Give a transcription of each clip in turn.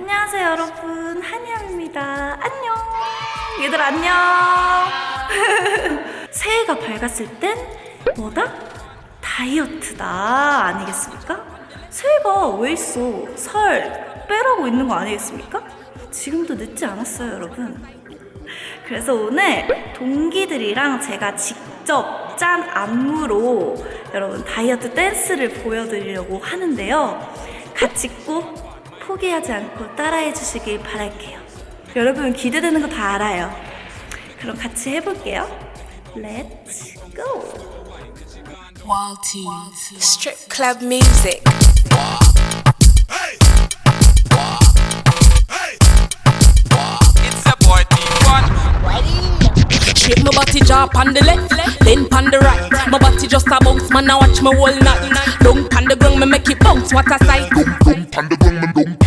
안녕하세요 여러분 한이암입니다 안녕 얘들 안녕 새해가 밝았을 땐 뭐다? 다이어트다 아니겠습니까? 새해가 왜 있어 살 빼라고 있는 거 아니겠습니까? 지금도 늦지 않았어요 여러분 그래서 오늘 동기들이랑 제가 직접 짠 안무로 여러분 다이어트 댄스를 보여드리려고 하는데요. 같이 꼭 포기하지 않고 따라해 주시길 바랄게요. 여러분 기대되는 거 다 알아요. 그럼 같이 해볼게요. Let's go! Wild Tees. Strip club music. It's a boy T1. Shape my body drop on the left, then on the right. My body just a bounce, man. Now watch me whole night. Don't on the ground, me make it bounce. What a sight. Don't pan the ground, man, don't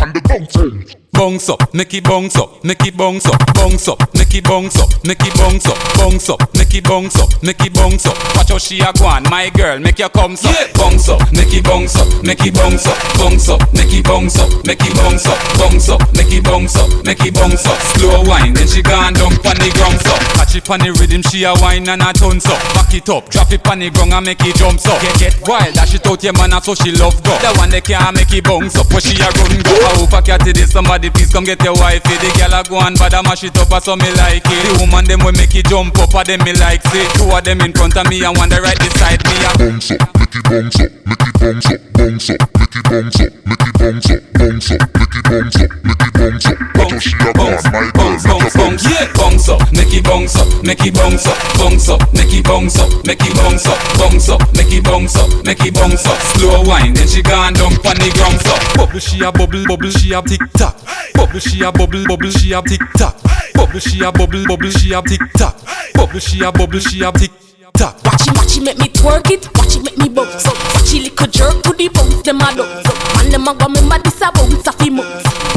ground. Bounce up, make it bounce up, make it bounce up, bounce up, make it bounce up, make it bounce up, bounce up, make it bounce up, make it bounce up. Watch how she a go on, my girl, make your come up, bounce up, make it bounce up, make it bounce up, bounce up, make it bounce up, make it bounce up, bounce up, make it bounce up, make it bounce up. Slow wine, then she gone down pon the ground so. Catch it pon the rhythm, she a wine and a tons up. Back it up, drop it pon the ground and make it jump up. Get get wild, dash it out your man, so she love go. The one that can't make it bounce up, where she a run go. I hope I catch this, somebody please come get your wifey. The girl a go and bad mash it up, so me like it. The woman them will make it jump up, a them me like see. Two of them in front of me and one the right beside me. Bounce up, make it bounce up, make it bounce up, bounce up, make it bounce up, make it bounce up, bounce up, make it bounce up, make it bounce up. Watch how she a go on, my girl, bounce, make bounce, her bounce, yeah. Bounce up, make it bounce up, make it bounce up, bounce up, make it bounce up, make it bounce up, bounce up, make it bounce up, make it bounce up. Slow wine, then she gone down pon the ground so. Bubble she a bubble, bubble she a tick tock. Bubble she a bubble, bubble she a tick tock. Bubble she a bubble, bubble she a tick tock. Bubble she a bubble she a tick tock. Watch it, watch it, make me twerk it. Watch it, make me bounce. up. Watch it, little jerk to the bounce. Them a dance. Man, a go me mad. This a bounce a fi moves.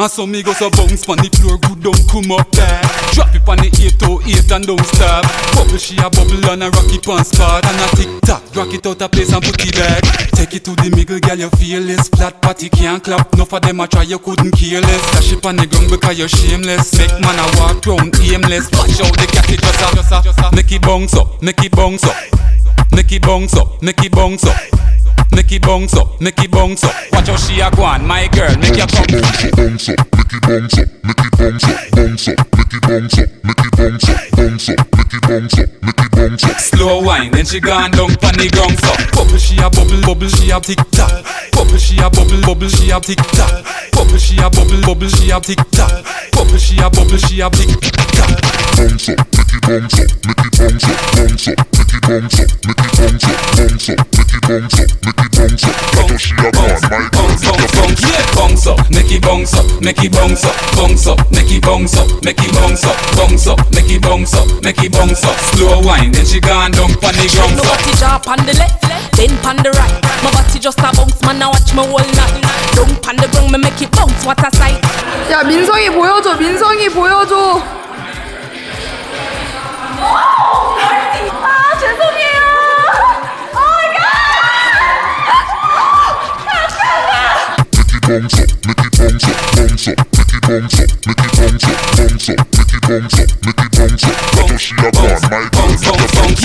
And so me go so bounce pon the floor, good don't come up there. Drop it pon the 808 and don't stop. Bubble she a bubble and a rock it on spot and a tick tock. Rock it out a place and put it back. Take it to the middle, girl, you feel this flat patty can't clap. No for them a try, you couldn't care less. Dash it pon the ground because you're shameless. Make man a walk round aimless. Watch out the cat it just a, just a. Make it bounce up, make it bounce up, make it bounce up, make it bounce up. Make it bounce up, make it bounce up. Watch how she a go on, my girl, make come. bounce up, bounce up, make it bounce up, make it bounce up, bounce up, make it bounce up, make it bounce up, bounce up, make it bounce up, make it bounce up. Slow wine, then she gone down pon the ground so Bubble she a bubble, bubble she a tick tock Bubble she a bubble, bubble she a tick tock Bubble she a bubble, bubble she a tick tock Bubble she a bubble she a tick tock bounce up, make it bounce up, make it bounce up, bounce up, make it bounce up, make it bounce up, bounce up, make it bounce up, 봉서 나도시야 반 봉서 봉서 봉서 내키 봉서 내키 봉서 봉서 내키 봉서 내키 봉서 봉서 내키 봉서 내키 봉서 slow wine 내 시간 동 판이 봉서 너같이 좌판데 left then 판데 right my body just a bounce man I watch my whole night 동 판데 wrong me make it bounce what a sight 야 민성이 보여줘 민성이 보여줘 bounce up, make it bounce up, bounce up, make it bounce up, make it bounce up. That's what she.